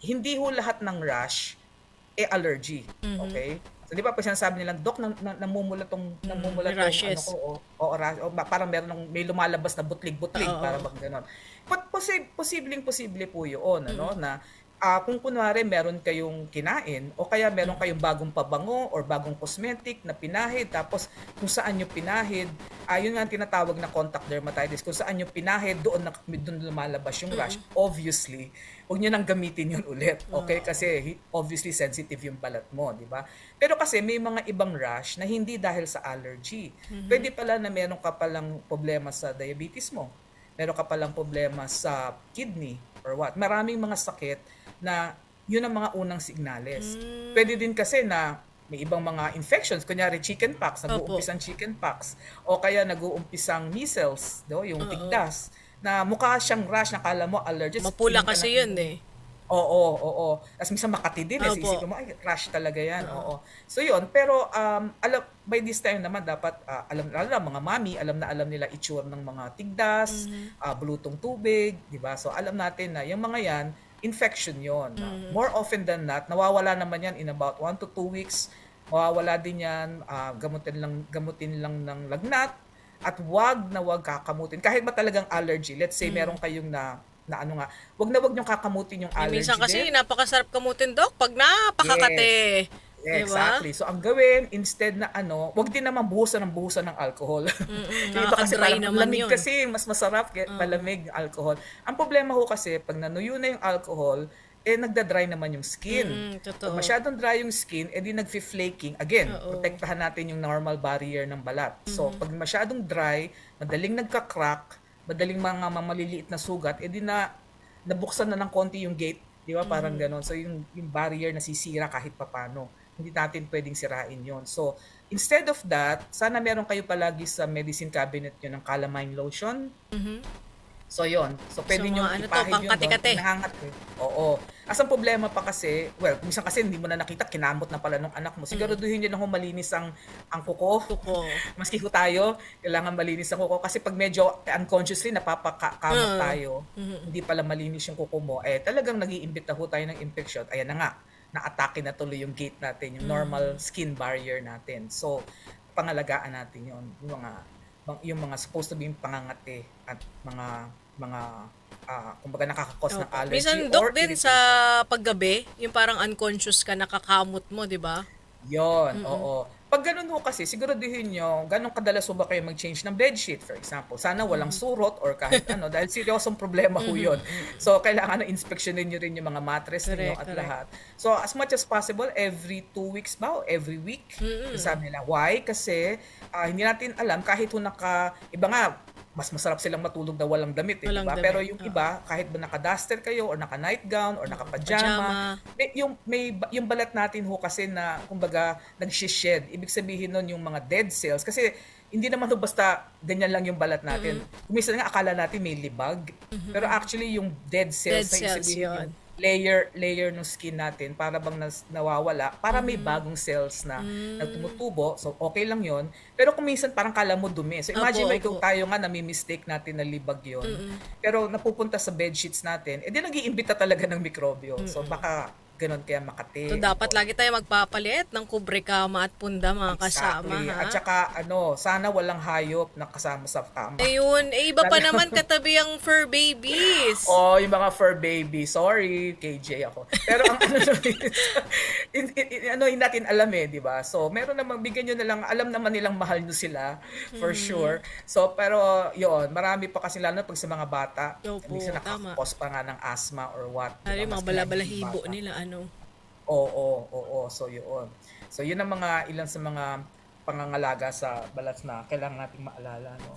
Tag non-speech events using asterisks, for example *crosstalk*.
hindi ho lahat ng rash eh allergy. Mhm. Okay? So, di ba pag sinasabi nilang, Dok, nam, nam, namumula tong, namumula may tong, ano rashes." ko, o, o, ra- o, ba- parang meron ng, may lumalabas na butlig-butlig, Oo. para bang ganon. But posi- posibleng posible po yun, ano, Mm. na ah, kung kunwari meron kayong kinain o kaya meron kayong bagong pabango or bagong cosmetic na pinahid tapos kung saan nyo pinahid, ah, yun nga ang tinatawag na contact dermatitis, kung saan nyo pinahid, doon, na, doon lumalabas yung rash. Obviously, huwag nyo nang gamitin yun ulit. Okay? Kasi obviously sensitive yung balat mo, di ba? Pero kasi may mga ibang rash na hindi dahil sa allergy. Pwede pala na meron ka palang problema sa diabetes mo. Meron ka palang problema sa kidney or what. Maraming mga sakit na yun ang mga unang signales. Mm. Pwede din kasi na may ibang mga infections, kunyari chicken pox, nag-uumpisang chicken pox, o kaya nag-uumpisang measles, do, yung Oo. tigdas, na mukha siyang rash, nakala mo allergic. Mapula kasi na- yun eh. Oo, oo. Tapos minsan makati din eh. Isipin mo, ay, rash talaga yan. Oo. So yun, pero um, alam, by this time naman dapat, ah, alam, na mga mami, alam na alam nila itsure ng mga tigdas, ah, bulutong tubig, di ba? So alam natin na yung mga yan, infection yon. More often than not, nawawala naman yan in about 1 to 2 weeks. Mawawala din yan, ah, gamutin lang gamutin lang ng lagnat at wag na wag kakamutin. Kahit ba talagang allergy, let's say meron kayong na na ano nga, wag na wag niyong kakamutin yung allergy. minsan kasi din. napakasarap kamutin, Dok, pag napakakate. Yeah, Diba? Exactly. So ang gawin instead na ano, wag din naman buhusan ng buhusan ng alcohol. Yung *laughs* iba kasi parang naman lamig yun. kasi mas masarap kaya malamig alcohol. Ang problema ho kasi pag nanuyo na yung alcohol, eh nagda-dry naman yung skin. Mm, totoo. Pag masyadong dry yung skin, eh di nagfi-flaking. Again, Oo. protektahan natin yung normal barrier ng balat. So Mm-hmm. pag masyadong dry, madaling nagka-crack, madaling mga maliliit na sugat, eh di na nabuksan na ng konti yung gate, di ba? Parang Mm-hmm. ganon. So yung, yung barrier nasisira kahit papano. Hindi natin pwedeng sirain yon. So instead of that, sana meron kayo palagi sa medicine cabinet nyo ng calamine lotion. Mhm. So yon. So pwede So, nyo ano to, ipahid yun doon. Nangangat eh. Oo. As ang problema pa kasi, well, minsan kasi hindi mo na nakita, kinamot na pala ng anak mo. Siguraduhin nyo na kung malinis ang, ang kuko. Kuko. *laughs* Maski ko tayo, kailangan malinis ang kuko. Kasi pag medyo unconsciously napapakamot Mm. tayo, hindi pala malinis yung kuko mo, eh talagang nag iimbita ho tayo ng infection. Ayan na nga, na-atake na tuloy yung gate natin, yung normal skin barrier natin. So, pangalagaan natin yun. Yung mga, yung mga supposed to be yung pangangate at mga, mga, ah, kumbaga nakakakos ng Opo. allergy Minsan, or din irritation. sa paggabi, yung parang unconscious ka, nakakamot mo, di ba? Yon, oo. Pag ganun ho kasi, siguraduhin nyo, ganun kadalas ho ba kayo mag-change ng bedsheet, for example. Sana walang surot or kahit ano, *laughs* dahil seryosong problema ho yun. So, kailangan na inspeksyonin nyo rin yung mga mattress ninyo Correct, at correct. lahat. So, as much as possible, every two weeks ba o every week? Sabi nila, why? Kasi ah, hindi natin alam, kahit ho naka, iba nga, mas masarap silang matulog na walang damit, eh, Walang diba? damit, Pero yung oo. iba, kahit ba naka-duster kayo or naka-nightgown or naka-pajama, Pajama. may, yung may yung balat natin ho kasi na kumbaga nag-shed. Ibig sabihin nun yung mga dead cells kasi hindi naman ho basta ganyan lang yung balat natin. Minsan nga akala natin may libag, pero actually yung dead cells, Dead na cells yun. yung layer layer ng skin natin para bang nas, nawawala para may bagong cells na, na tumutubo so okay lang yon pero kung minsan parang kala mo dumi. So imagine mo Opo, ikaw opo. tayo nga nami-mistake natin na libag yon pero napupunta sa bed sheets natin edi nag-iimbita talaga ng mikrobyo. So baka ganun kaya makati So, dapat lagi tayo magpapalit ng kubre kama at punda, mga kasama, Exactly. ha? At saka ano, sana walang hayop na kasama sa kama. Ayun, eh, iba pa naman katabi ang fur babies. *laughs* Oh, yung mga fur baby. Sorry, KJ ako. Pero ang ano *laughs* in, in, in- ano hindi natin alam eh, 'di ba? So, meron namang bigyan niyo na lang, alam naman nilang mahal niyo sila for Mm-hmm. sure. So, pero 'yon, marami pa kasi lalo pag sa mga bata, Opo, minsan tama. nakakos pa nga ng asthma or what. di Ano ba? yung mga balabalahibo nila, ano? Oo, oo, oo. So, yun. So, yun ang mga ilan sa mga pangangalaga sa balat na kailangan nating maalala. No?